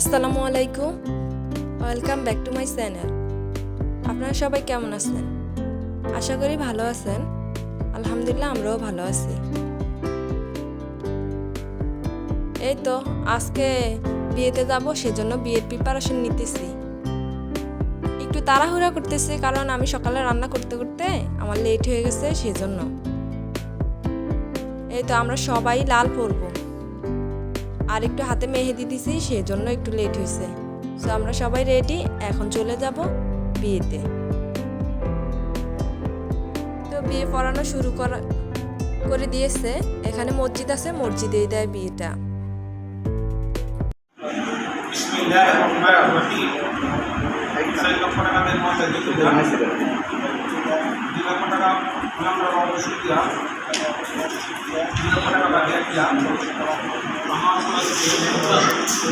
আসসালামু আলাইকুম। Welcome back to my channel আপনারা সবাই কেমন আছেন? আশা করি ভালো আছেন। আলহামদুলিল্লাহ, আমরাও ভালো আছি। এই তো, আজকে বিয়েতে যাব, সেজন্য বিয়ের প্রিপারেশন নিতেছি। একটু তাড়াহুড়া করতেছি, কারণ আমি সকালে রান্না করতে করতে আমার লেট হয়ে গেছে, সেজন্য। এই তো, আমরা সবাই লাল পরবো। আর একটু হাতে মেহেদি দিছি সেই জন্য একটু লেট হয়েছে তো আমরা সবাই রেডি এখন চলে যাব বিয়েতে। তো বিয়ে পড়ানো শুরু করা, করে দিয়েছে। এখানে মসজিদ আছে মসজিদেই দেয় বিয়েটা।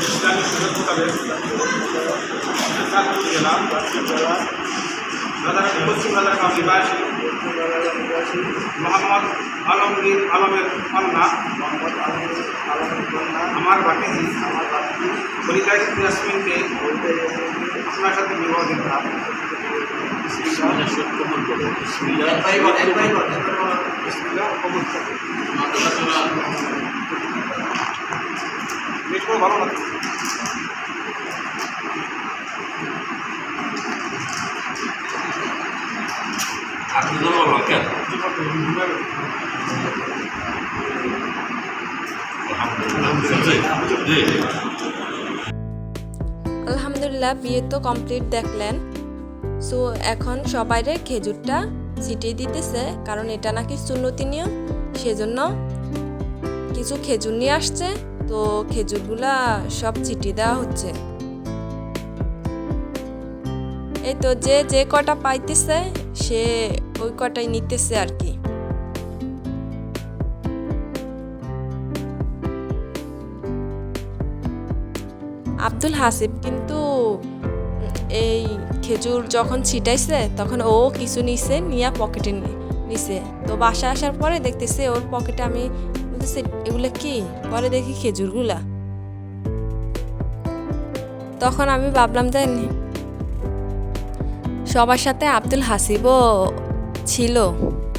ইসলামী সুযোগ হবে গেলাম রাজার পশ্চিম রাজার নিবাসী মোহাম্মদ আলমগীর আলমের কন্যা আমার বাকিজি খলিফা ইয়াসমিনকে আপনার সাথে বিবাহ দিলাম বিসমিল্লাহ কবুল করুন। মিট করে ভালো আপনি তো কেন? আলহামদুলিল্লাহ বিয়ে তো কমপ্লিট দেখলেন। সো এখন সবাইরে খেজুরটা ছিটিয়ে দিতেছে কারণ এটা নাকি সুন্নতি নিয়ম সেজন্য কিছু খেজুর নিয়ে আসছে। তো খেজুরগুলা সব ছিটিয়ে দেওয়া হচ্ছে। এই তো যে যে কটা পাইতেছে, সে ওই কটাই নিতেছে আর কি। আব্দুল হাসিব কিন্তু এই খেজুর যখন ছিটাইছে, তখন ও কিছু নিছে, নিয়ে পকেটে নিছে। তো বাসা আসার পরে দেখতেছে ওর পকেটে আমি বলতেছি এগুলো কি? পরে দেখি খেজুরগুলা। তখন আমি ভাবলাম যে সবার সাথে আব্দুল হাসিবও ছিল।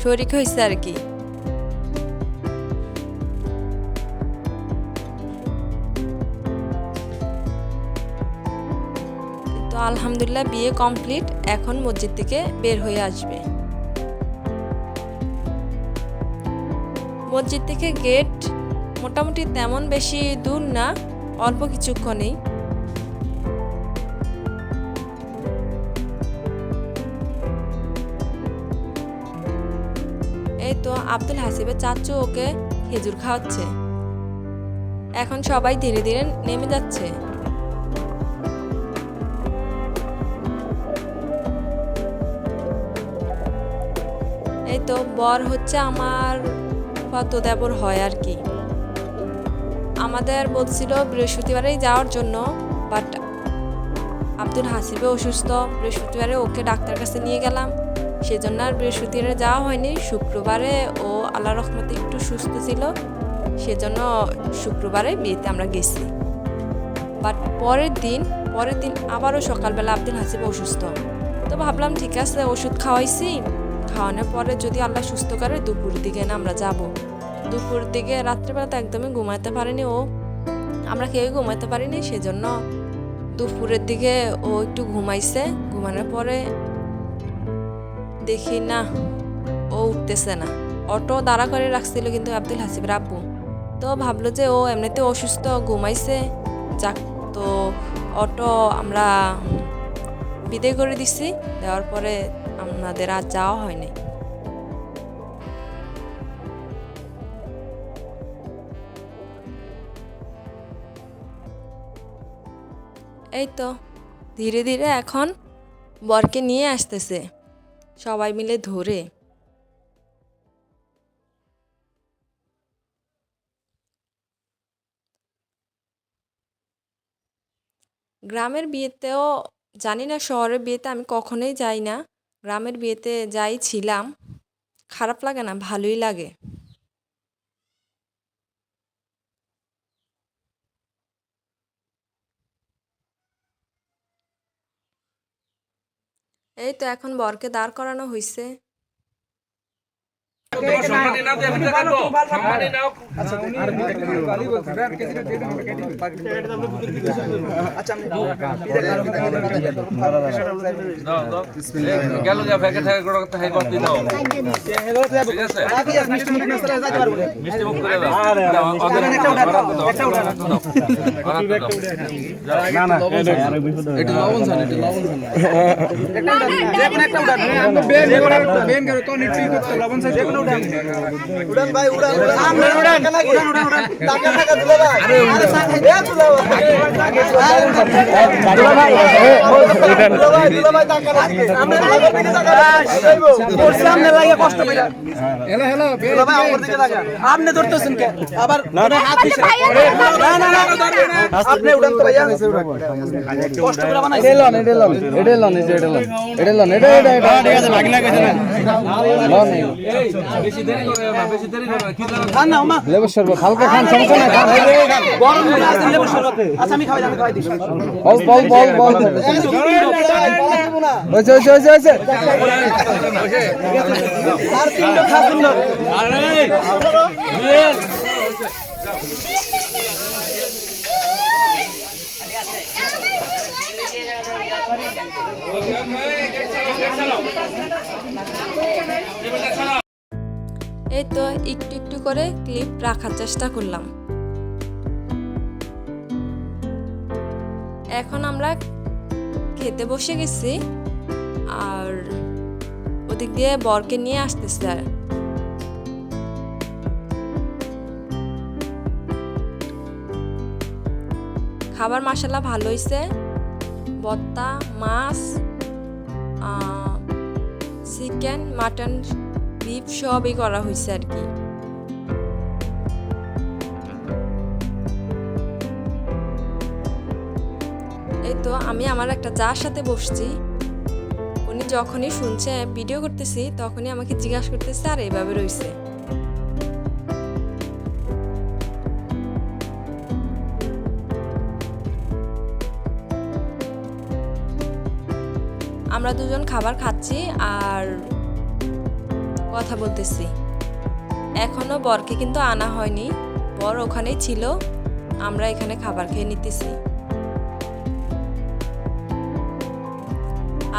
শরিক হয়েছে আর কি। তো আলহামদুলিল্লাহ, বিয়ে কমপ্লিট। এখন মসজিদ থেকে বের হয়ে আসবে। মসজিদ থেকে গেট মোটামুটি তেমন বেশি দূর না, অল্প কিছুক্ষণেই। এই তো আব্দুল হাসিবের চাচু ওকে খেজুর খাওয়াচ্ছে। এখন সবাই ধীরে ধীরে নেমে যাচ্ছে। এই তো বর হচ্ছে আমার কত দেবর হয় আর কি। আমাদের বলছিল বৃহস্পতিবারেই যাওয়ার জন্য বাট আব্দুল হাসিবে অসুস্থ। বৃহস্পতিবারে ওকে ডাক্তার কাছে নিয়ে গেলাম। সেজন্য আর বৃহস্পতিবারে যাওয়া হয়নি। শুক্রবারে ও আল্লাহ রহমতে একটু সুস্থ ছিল। সেজন্য শুক্রবারে বিয়েতে আমরা গেছি। বাট পরের দিন পরের দিন আবারও সকালবেলা আব্দুল হাসিব অসুস্থ। তো ভাবলাম, ঠিক আছে, ওষুধ খাওয়াইছি। খাওয়ানোর পরে যদি আল্লাহ সুস্থ করে দুপুর দিকে না আমরা যাব। দুপুর দিকে রাত্রেবেলা তো একদমই ঘুমাতে পারিনি ও। আমরা কেউই ঘুমাতে পারিনি, সেজন্য দুপুরের দিকে ও একটু ঘুমাইছে। ঘুমানোর পরে দেখি না, ও উঠতেছে না। অটো দাঁড়া করে রাখছিল কিন্তু আব্দুল হাসিবের আব্বু। তো ভাবলো যে ও এমনিতে অসুস্থ, ঘুমাইছে। যাক, তো অটো আমরা বিদায় করে দিছি। দেওয়ার পরে আমাদের আর যাওয়া হয়নি এই তো, ধীরে ধীরে এখন বরকে নিয়ে আসতেছে। সবাই মিলে ধরে। গ্রামের বিয়েতেও, জানি না শহরের বিয়েতে আমি কখনোই যাই না। গ্রামের বিয়েতে যাই ছিলাম, খারাপ লাগে না, ভালোই লাগে। এই তো এখন বরকে দাঁড় করানো হয়েছে গেল যা ফেকে থাকে গোড়া করতে হাই করতে দাও ঠিক আছে? মিষ্টি মুখ করে দাও। দাও অর্ধেক একটা উঠা দাও একটা উঠা দাও। না না এটা লবণ উড়ান ভাই উড়ান উড়ান উড়ান উড়ান উড়ান টাকা টাকা দিলে ভাই আরে এ তুলা ভাই তুলা ভাই তুলা ভাই টাকা লাগবে আমরা আগের দিকে টাকা পড়ছে আমনে লাগে কষ্ট পেলা হ্যালো হ্যালো তুলা ভাই আমার দিকে টাকা আপনি ধরতেছেন কে আবার না হাত দিছে না না না আপনি উড়ান তো ভাইয়া কষ্ট করে বানাইছে এডেলন এডেলন এডেলন এডেলন এডেলন এটা এটা এটা ঠিক আছে লাগি লাগে না না না খান না মা লেবু শরবত হালকা খান সমস্যা নাই খান গরম হয়ে আছে লেবু শরবত আচ্ছা আমি খাওয়াই আমি খাওয়াই দিই বল বল বল বল হয়েছে হয়েছে হয়েছে হয়েছে আর তিনটা খাবেন না এই তো একটু একটু করে ক্লিপ রাখার চেষ্টা করলাম। এখন আমরা খেতে বসে গেছি আর ওদিক দিয়ে বরকে নিয়ে আসতেছে। আর খাবার মশলা ভালো হয়েছে বত্তা মাছ চিকেন, মাটন বিফ সবই করা হয়েছে আর কি। এই তো আমি আমার একটা যার সাথে বসছি। উনি যখনই শুনছে ভিডিও করতেছি, তখনই আমাকে জিজ্ঞাসা করতেছে, আর এইভাবে রয়েছে আমরা দুজন খাবার খাচ্ছি আর কথা বলতেছি। এখনও বরকে কিন্তু আনা হয়নি। বর ওখানেই ছিল। আমরা এখানে খাবার খেয়ে নিতেছি।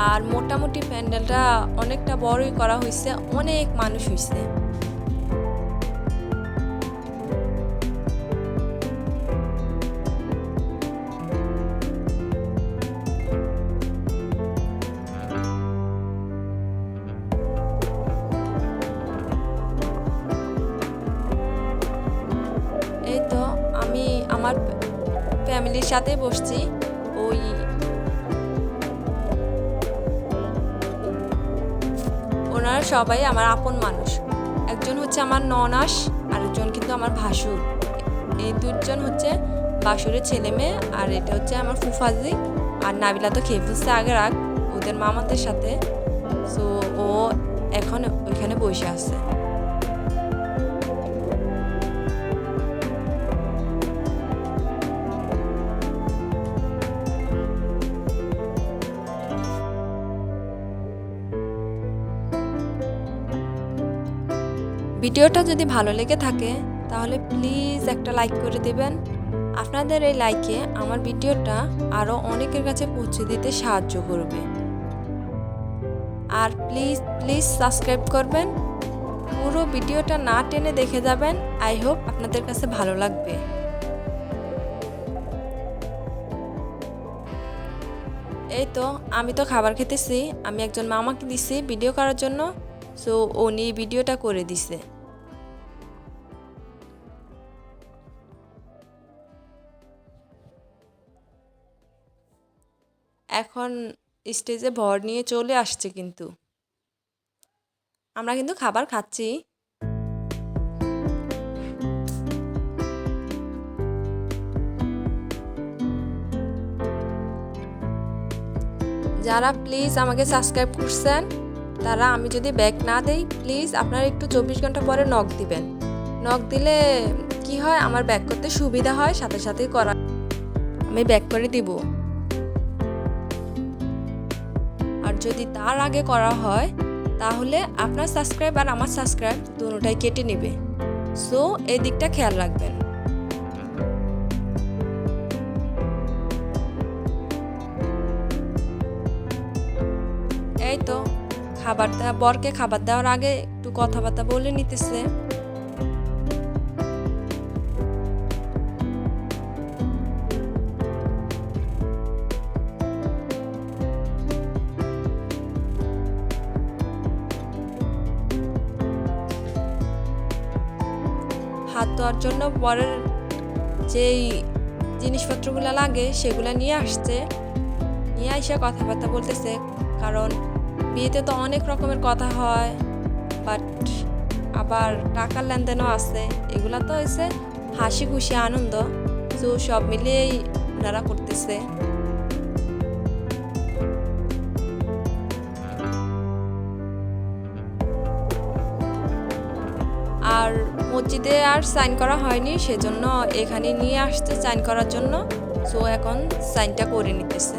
আর মোটামুটি প্যান্ডেলটা অনেকটা বড়ই করা হয়েছে অনেক মানুষ হয়েছে ফ্যামিলির সাথে বসছি। ওই ওনারা সবাই আমার আপন মানুষ। একজন হচ্ছে আমার ননাস, আরেকজন কিন্তু আমার ভাসুর। এই দুজন হচ্ছে বাসুরের ছেলে মেয়ে, আর এটা হচ্ছে আমার ফুফাজি। আর নাবিলা তো খেয়ে ফেলছে আগে রাখ ওদের মামাদের সাথে। সো ও এখন ওইখানে বসে আছে। ভিডিওটা যদি ভালো লেগে থাকে, তাহলে প্লিজ একটা লাইক করে দেবেন। আপনাদের এই লাইকে আমার ভিডিওটা আরও অনেকের কাছে পৌঁছে দিতে সাহায্য করবে। আর প্লিজ প্লিজ সাবস্ক্রাইব করবেন। পুরো ভিডিওটা না টেনে দেখে যাবেন। আই হোপ আপনাদের কাছে ভালো লাগবে। এই তো, আমি তো খাবার খেতেছি। আমি একজন মামাকে দিছি ভিডিও করার জন্য। সো উনি ভিডিওটা করে দিছে। এখন স্টেজে ভর নিয়ে চলে আসছে কিন্তু। আমরা কিন্তু খাবার খাচ্ছি। যারা প্লিজ আমাকে সাবস্ক্রাইব করছেন, তারা আমি যদি ব্যাক না দেই প্লিজ আপনারা একটু চব্বিশ ঘণ্টা পরে নখ দিবেন। নখ দিলে কি হয়? আমার ব্যাক করতে সুবিধা হয়, সাথে সাথেই করা আমি ব্যাক করে দিব। যদি তার আগে করা হয়, তাহলে আপনার সাবস্ক্রাইব আর আমার সাবস্ক্রাইব দুটোটাই কেটে নেবে। সো এই দিকটা খেয়াল রাখবেন। এই তো, খাবার দেওয়া বরকে খাবার দেওয়ার আগে একটু কথাবার্তা বলে নিতেছে। হাত ধোয়ার জন্য বরের যেই জিনিসপত্রগুলো লাগে, সেগুলো নিয়ে আসছে। নিয়ে এসে কথাবার্তা বলতেছে। কারণ বিয়েতে তো অনেক রকমের কথা হয় বাট আবার টাকার লেনদেনও আছে। এগুলা তো হয়েছে হাসি খুশি আনন্দ। তো সব মিলিয়েই ওনারা করতেছে। মসজিদে আর সাইন করা হয়নি, সেজন্য এখানে নিয়ে আসছে সাইন করার জন্য। সো এখন সাইনটা করে নিতেছে।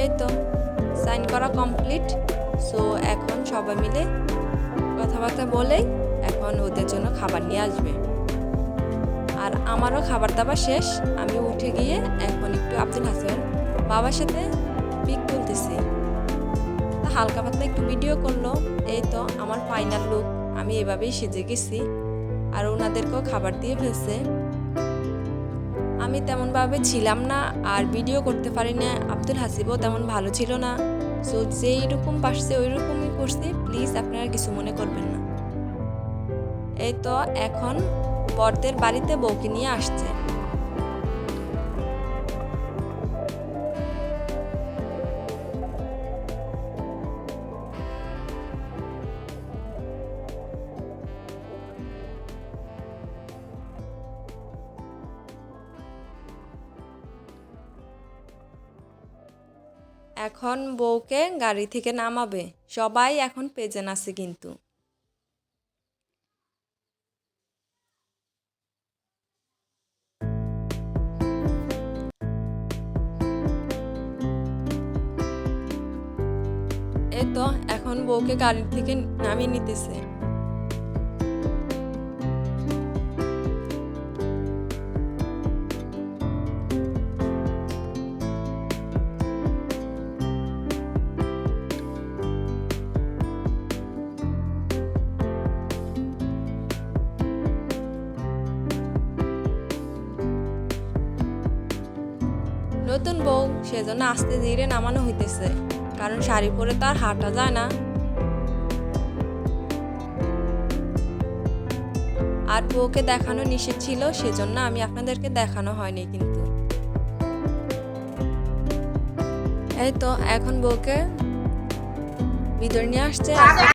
এই তো, সাইন করা কমপ্লিট। সো এখন সবাই মিলে কথাবার্তা বলেই এখন ওদের জন্য খাবার নিয়ে আসবে। আর আমারও খাবার দাবার শেষ। আমি উঠে গিয়ে এখন একটু আব্দুল হাসান বাবার সাথে পিক তুলতেছি। তা হালকা পাতলা একটু ভিডিও করল। এই তো আমার ফাইনাল লুক আমি এভাবেই সেজে গেছি। আর ওনাদেরকেও খাবার দিয়ে ফেলছে। আমি তেমনভাবে ছিলাম না আর ভিডিও করতে পারি না। আব্দুল হাসিবও তেমন ভালো ছিল না। সো যেই রকম পারছে ওই রকমই করছি। প্লিজ আপনারা কিছু মনে করবেন না। এই তো এখন বরদের বাড়িতে বউকে নিয়ে আসছে। এখন বউকে গাড়ি থেকে নামাবে। সবাই এখন পেজেন আছে কিন্তু। এই তো, এখন বউকে গাড়ি থেকে নামিয়ে নিতেছে। নতুন বউ, সেজন্য আস্তে ধীরে নামানো হইতেছে। কারণ শাড়ি পরে তার হাঁটা যায় না। আর বউকে দেখানো নিষেধ ছিল, সেজন্য আমি আপনাদেরকে দেখানো হয়নি কিন্তু। এই তো, এখন বউকে ভিতর নিয়ে আসছে।